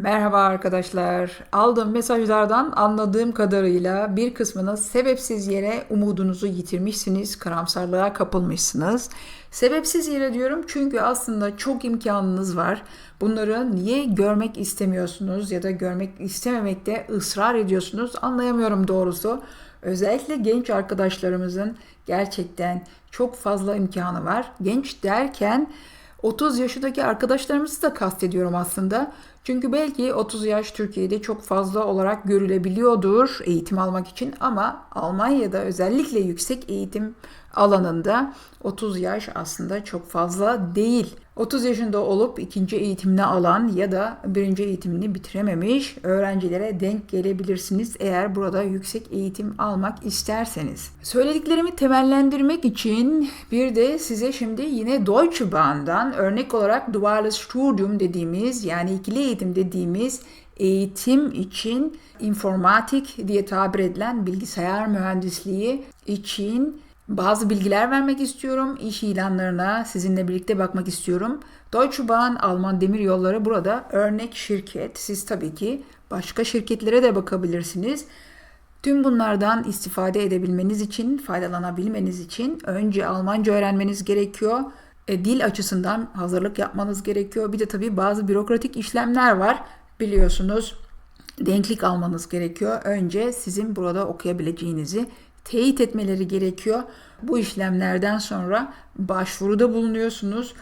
Merhaba arkadaşlar. Aldığım mesajlardan anladığım kadarıyla bir kısmını sebepsiz yere umudunuzu yitirmişsiniz, karamsarlığa kapılmışsınız. Sebepsiz yere diyorum çünkü aslında çok imkanınız var. Bunları niye görmek istemiyorsunuz ya da görmek istememekte ısrar ediyorsunuz anlayamıyorum doğrusu. Özellikle genç arkadaşlarımızın gerçekten çok fazla imkanı var. Genç derken 30 yaşındaki arkadaşlarımızı da kastediyorum aslında. Çünkü belki 30 yaş Türkiye'de çok fazla olarak görülebiliyordur eğitim almak için ama Almanya'da özellikle yüksek eğitim alanında 30 yaş aslında çok fazla değil. 30 yaşında olup ikinci eğitimini alan ya da birinci eğitimini bitirememiş öğrencilere denk gelebilirsiniz eğer burada yüksek eğitim almak isterseniz. Söylediklerimi temellendirmek için bir de size şimdi yine Deutsche Bahn'dan örnek olarak Duales Studium dediğimiz yani ikili eğitim dediğimiz eğitim için informatik diye tabir edilen bilgisayar mühendisliği için bazı bilgiler vermek istiyorum. İş ilanlarına sizinle birlikte bakmak istiyorum. Deutsche Bahn, Alman Demir Yolları burada örnek şirket. Siz tabii ki başka şirketlere de bakabilirsiniz. Tüm bunlardan istifade edebilmeniz için, faydalanabilmeniz için önce Almanca öğrenmeniz gerekiyor. E, dil açısından hazırlık yapmanız gerekiyor. Bir de tabii bazı bürokratik işlemler var biliyorsunuz. Denklik almanız gerekiyor. Önce sizin burada okuyabileceğinizi teyit etmeleri gerekiyor. Bu işlemlerden sonra başvuruda bulunuyorsunuz.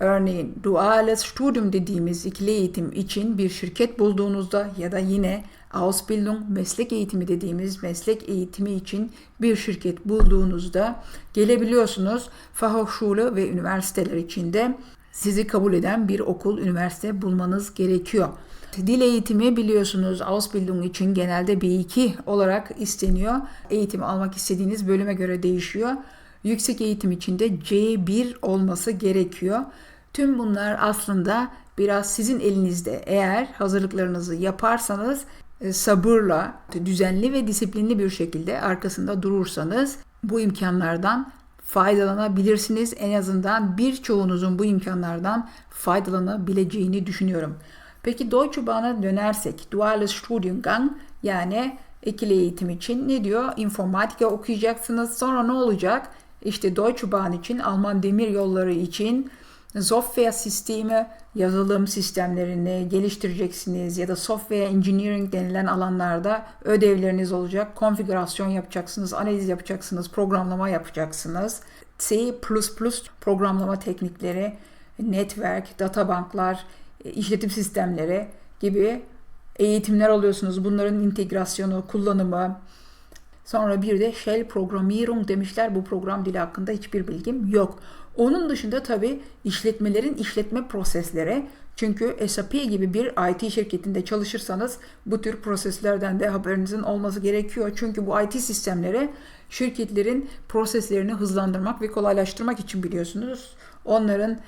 Örneğin duales studium dediğimiz ikili eğitim için bir şirket bulduğunuzda ya da yine Ausbildung meslek eğitimi dediğimiz meslek eğitimi için bir şirket bulduğunuzda gelebiliyorsunuz. Fachhochschule ve üniversiteler içinde sizi kabul eden bir okul, üniversite bulmanız gerekiyor. Dil eğitimi biliyorsunuz Ausbildung için genelde B2 olarak isteniyor. Eğitim almak istediğiniz bölüme göre değişiyor. Yüksek eğitim için de C1 olması gerekiyor. Tüm bunlar aslında biraz sizin elinizde. Eğer hazırlıklarınızı yaparsanız sabırla, düzenli ve disiplinli bir şekilde arkasında durursanız bu imkanlardan faydalanabilirsiniz. En azından birçoğunuzun bu imkanlardan faydalanabileceğini düşünüyorum. Peki Deutsche Bahn'a dönersek, Duales Studiengang yani ikili eğitim için ne diyor? İnformatika okuyacaksınız. Sonra ne olacak? İşte Deutsche Bahn için, Alman demir yolları için software sistemi, yazılım sistemlerini geliştireceksiniz ya da software engineering denilen alanlarda ödevleriniz olacak. Konfigürasyon yapacaksınız, analiz yapacaksınız, programlama yapacaksınız. C++ programlama teknikleri, network, databanklar, işletim sistemleri gibi eğitimler alıyorsunuz. Bunların integrasyonu, kullanımı. Sonra bir de Shell Programmierung demişler. Bu program dili hakkında hiçbir bilgim yok. Onun dışında tabii işletmelerin işletme prosesleri. Çünkü SAP gibi bir IT şirketinde çalışırsanız bu tür proseslerden de haberinizin olması gerekiyor. Çünkü bu IT sistemleri şirketlerin proseslerini hızlandırmak ve kolaylaştırmak için biliyorsunuz. Onların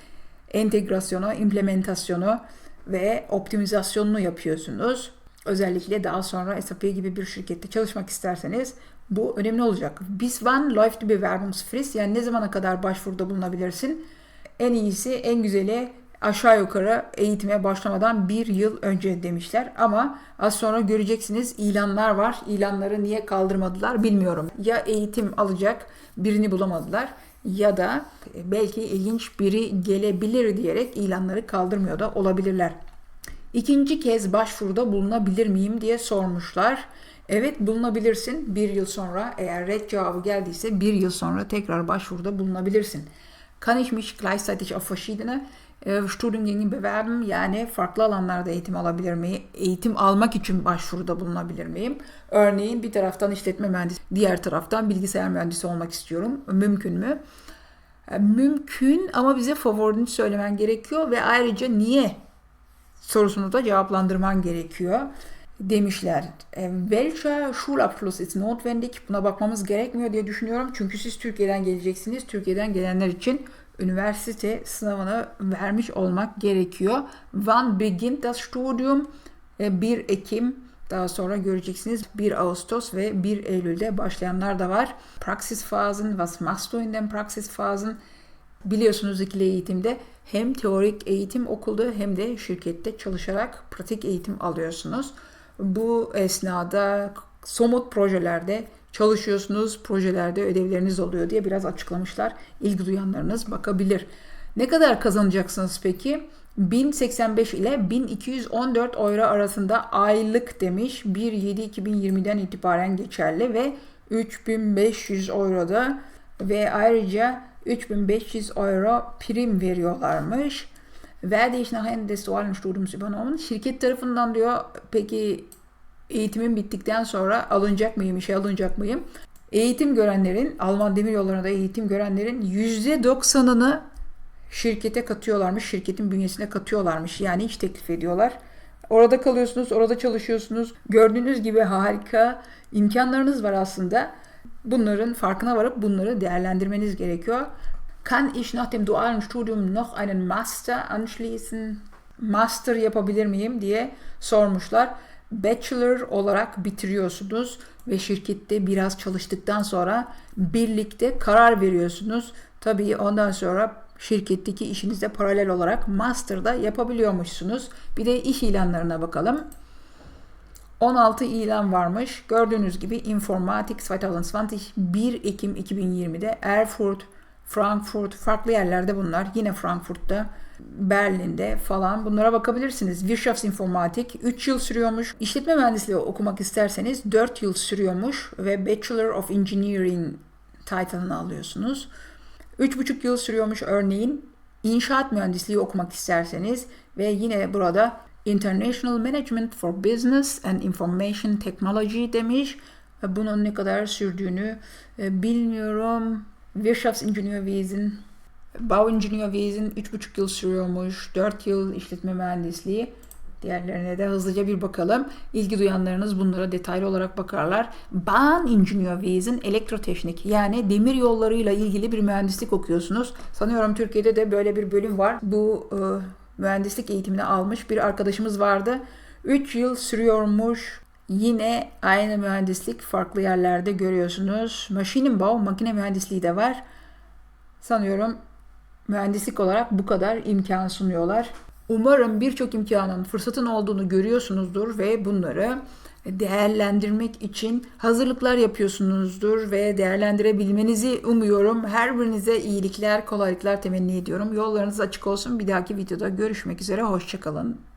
entegrasyonu, implementasyonu ve optimizasyonunu yapıyorsunuz. Özellikle daha sonra SAP gibi bir şirkette çalışmak isterseniz bu önemli olacak. Bis wann läuft die Bewerbungsfrist? Yani ne zamana kadar başvuruda bulunabilirsin? En iyisi, en güzeli aşağı yukarı eğitime başlamadan bir yıl önce demişler. Ama az sonra göreceksiniz ilanlar var. İlanları niye kaldırmadılar bilmiyorum. Ya eğitim alacak birini bulamadılar ya da belki ilginç biri gelebilir diyerek ilanları kaldırmıyor da olabilirler. İkinci kez başvuruda bulunabilir miyim diye sormuşlar. Evet bulunabilirsin. Bir yıl sonra eğer red cevabı geldiyse bir yıl sonra tekrar başvuruda bulunabilirsin. Kann ich mich gleichzeitig auf verschiedene äh, Studiengänge bewerben? Yani farklı alanlarda eğitim alabilir miyim? Eğitim almak için başvuruda bulunabilir miyim? Örneğin bir taraftan işletme mühendisi, diğer taraftan bilgisayar mühendisi olmak istiyorum. Mümkün mü? Äh, mümkün ama bize favorini söylemen gerekiyor ve ayrıca niye sorusunu da cevaplandırman gerekiyor demişler. E, welcher Schulabschluss ist notwendig? Buna bakmamız gerekmiyor diye düşünüyorum. Çünkü siz Türkiye'den geleceksiniz. Türkiye'den gelenler için üniversite sınavını vermiş olmak gerekiyor. Wann beginnt das Studium? 1 e, Ekim daha sonra göreceksiniz 1 Ağustos ve 1 Eylül'de başlayanlar da var. Praxisphasen, was machst du in den Praxisphasen? Biliyorsunuz ikili eğitimde hem teorik eğitim okulda hem de şirkette çalışarak pratik eğitim alıyorsunuz. Bu esnada somut projelerde çalışıyorsunuz, projelerde ödevleriniz oluyor diye biraz açıklamışlar. İlgi duyanlarınız bakabilir. Ne kadar kazanacaksınız peki? 1085 ile 1214 euro arasında aylık demiş. 1.7.2020'den itibaren geçerli ve 3500 euroda ve ayrıca 3500 euro prim veriyorlarmış. Werde ich nachher des dualen Studiums übernommen? Şirket tarafından diyor peki eğitimim bittikten sonra alınacak mıyım, işe alınacak mıyım? Eğitim görenlerin, Alman demir yollarında eğitim görenlerin %90'ını şirkete katıyorlarmış, şirketin bünyesine katıyorlarmış. Yani iş teklif ediyorlar. Orada kalıyorsunuz, orada çalışıyorsunuz. Gördüğünüz gibi harika imkanlarınız var aslında. Bunların farkına varıp bunları değerlendirmeniz gerekiyor. Kann ich nach dem dualen Studium noch einen Master anschließen? Master yapabilir miyim diye sormuşlar. Bachelor olarak bitiriyorsunuz ve şirkette biraz çalıştıktan sonra birlikte karar veriyorsunuz. Tabii ondan sonra şirketteki işinizde paralel olarak master'da yapabiliyormuşsunuz. Bir de iş ilanlarına bakalım. 16 ilan varmış. Gördüğünüz gibi Informatik 2020 1 Ekim 2020'de Erfurt, Frankfurt, farklı yerlerde bunlar. Yine Frankfurt'ta, Berlin'de falan bunlara bakabilirsiniz. Wirtschaftsinformatik 3 yıl sürüyormuş. İşletme mühendisliği okumak isterseniz 4 yıl sürüyormuş ve Bachelor of Engineering title'ını alıyorsunuz. 3,5 yıl sürüyormuş örneğin. İnşaat mühendisliği okumak isterseniz ve yine burada International Management for Business and Information Technology demiş. Bunun ne kadar sürdüğünü e, bilmiyorum. Wirtschaftsingenieurwesen, Bauingenieurwesen 3,5 yıl sürüyormuş. 4 yıl işletme mühendisliği. Diğerlerine de hızlıca bir bakalım. İlgi duyanlarınız bunlara detaylı olarak bakarlar. Bahningenieurwesen elektroteknik yani demir yollarıyla ilgili bir mühendislik okuyorsunuz. Sanıyorum Türkiye'de de böyle bir bölüm var. Bu e, mühendislik eğitimini almış bir arkadaşımız vardı. 3 yıl sürüyormuş. Yine aynı mühendislik farklı yerlerde görüyorsunuz. Maschinenbau, makine mühendisliği de var. Sanıyorum mühendislik olarak bu kadar imkan sunuyorlar. Umarım birçok imkanın, fırsatın olduğunu görüyorsunuzdur ve bunları değerlendirmek için hazırlıklar yapıyorsunuzdur ve değerlendirebilmenizi umuyorum. Her birinize iyilikler, kolaylıklar temenni ediyorum. Yollarınız açık olsun. Bir dahaki videoda görüşmek üzere. Hoşçakalın.